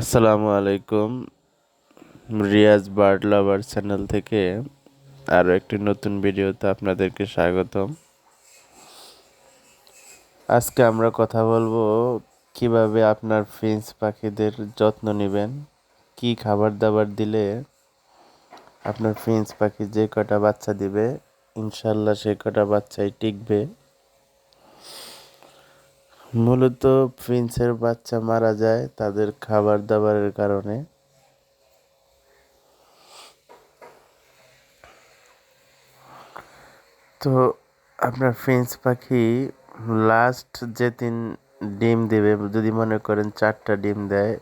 আসসালামু আলাইকুম, রিয়াজ বার্ড লাভার চ্যানেল থেকে আরও একটি নতুন ভিডিওতে আপনাদেরকে স্বাগতম। আজকে আমরা কথা বলব কীভাবে আপনার ফিন্স পাখিদের যত্ন নেবেন, কি খাবার দাবার দিলে আপনার ফিন্স পাখি যে কটা বাচ্চা দিবে, ইনশাল্লাহ সে কটা বাচ্চাই টিকবে। মূলত প্রিন্সের বাচ্চা মারা যায় তাদের খাবার দাবারের কারণে। তো আপনার ফ্রেঞ্চ পাখি লাস্ট যে তিন ডিম দেবে, যদি মনে করেন চারটা ডিম দেয়,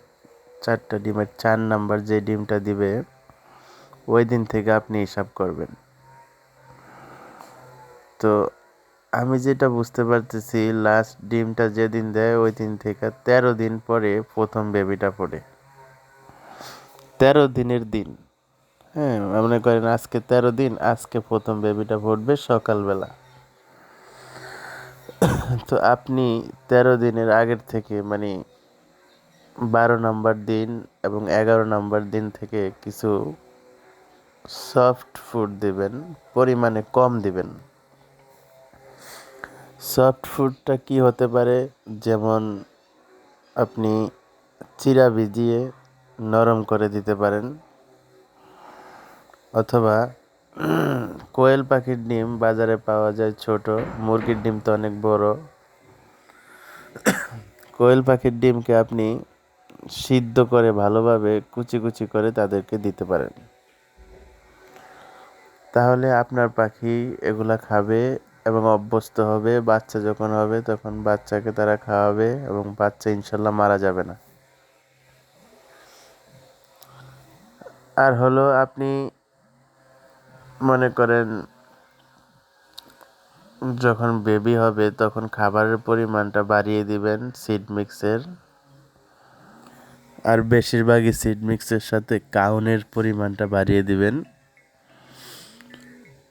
চারটা ডিমের চার নাম্বার যে ডিমটা দিবে, ওই দিন থেকে আপনি হিসাব করবেন। তো আমি যেটা বুঝতে পারতেছি লাস্ট ডিমটা যেদিন দেয়, ওই দিন থেকে তেরো দিন পরে প্রথম বেবিটা পড়ে। তেরো দিনের দিন। হ্যাঁ মনে করেন আজকে তেরো দিন, আজকে প্রথম বেবিটা পড়বে সকালবেলা। তো আপনি তেরো দিনের আগের থেকে মানে বারো নম্বর দিন এবং এগারো নম্বর দিন থেকে কিছু সফট ফুড দিবেন, পরিমাণে কম দিবেন। সফট ফুডটা কি হতে পারে? যেমন আপনি চিরা ভিজিয়ে নরম করে দিতে পারেন। অথবা কোয়েল পাখির ডিম বাজারে পাওয়া যায় ছোট, মুরগির ডিম তো অনেক বড়। কোয়েল পাখির ডিমকে আপনি সিদ্ধ করে ভালোভাবে কুচি কুচি করে তাদেরকে দিতে পারেন। তাহলে আপনার পাখি এগুলা খাবে এবং অভ্যস্ত হবে, বাচ্চা যখন হবে তখন বাচ্চাকে তারা খাওয়াবে এবং বাচ্চা ইনশাল্লাহ মারা যাবে না। আর হলো আপনি মনে করেন যখন বেবি হবে তখন খাবারের পরিমাণটা বাড়িয়ে দিবেন সিড মিক্সের আর বেশিরভাগই সিড মিক্সের সাথে কাউনের পরিমাণটা বাড়িয়ে দিবেন।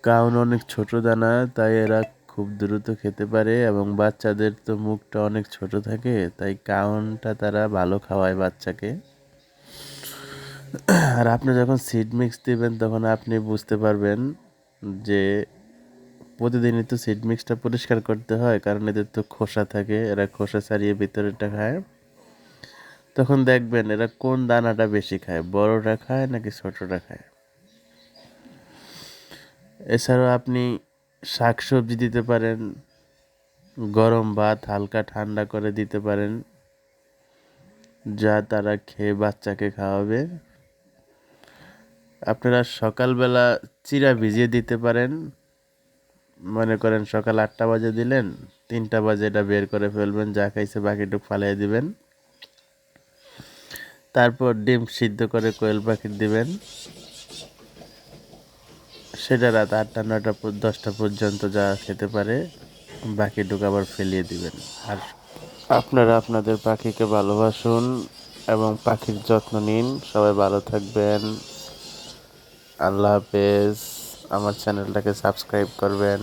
কাউন অনেক ছোট দানা, তাই এরা খুব দ্রুত খেতে পারে এবং বাচ্চাদের তো মুখটা অনেক ছোট থাকে, তাই কাউনটা তারা ভালো খাওয়ায় বাচ্চাকে। আর আপনি যখন সিড মিক্স দেবেন, তখন আপনি বুঝতে পারবেন যে প্রতিদিনই তো সিড মিক্সটা পরিষ্কার করতে হয়, কারণ এদের তো খোসা থাকে, এরা খোসা ছাড়িয়ে ভিতরেটা খায়। তখন দেখবেন এরা কোন দানাটা বেশি খায়, বড়টা খায় নাকি ছোটটা খায়। এছাড়াও আপনি শাক সবজি দিতে পারেন, গরম ভাত হালকা ঠান্ডা করে দিতে পারেন, যা তারা খেয়ে বাচ্চাকে খাওয়াবে। আপনারা সকালবেলা চিরা ভিজিয়ে দিতে পারেন। মনে করেন সকাল আটটা বাজে দিলেন, তিনটা বাজে এটা বের করে ফেলবেন, যা খাইছে বাকিটুক ফালিয়ে দিবেন। তারপর ডিম সিদ্ধ করে কোয়েল পাখির দিবেন। সেটা রাত আটটা নটা দশটা পর্যন্ত যা খেতে পারে বাকিটুকু আবার ফেলিয়ে দিবেন। আর আপনারা আপনাদের পাখিকে ভালোবাসুন এবং পাখির যত্ন নিন। সবাই ভালো থাকবেন। আল্লাহ হাফেজ। আমার চ্যানেলটাকে সাবস্ক্রাইব করবেন।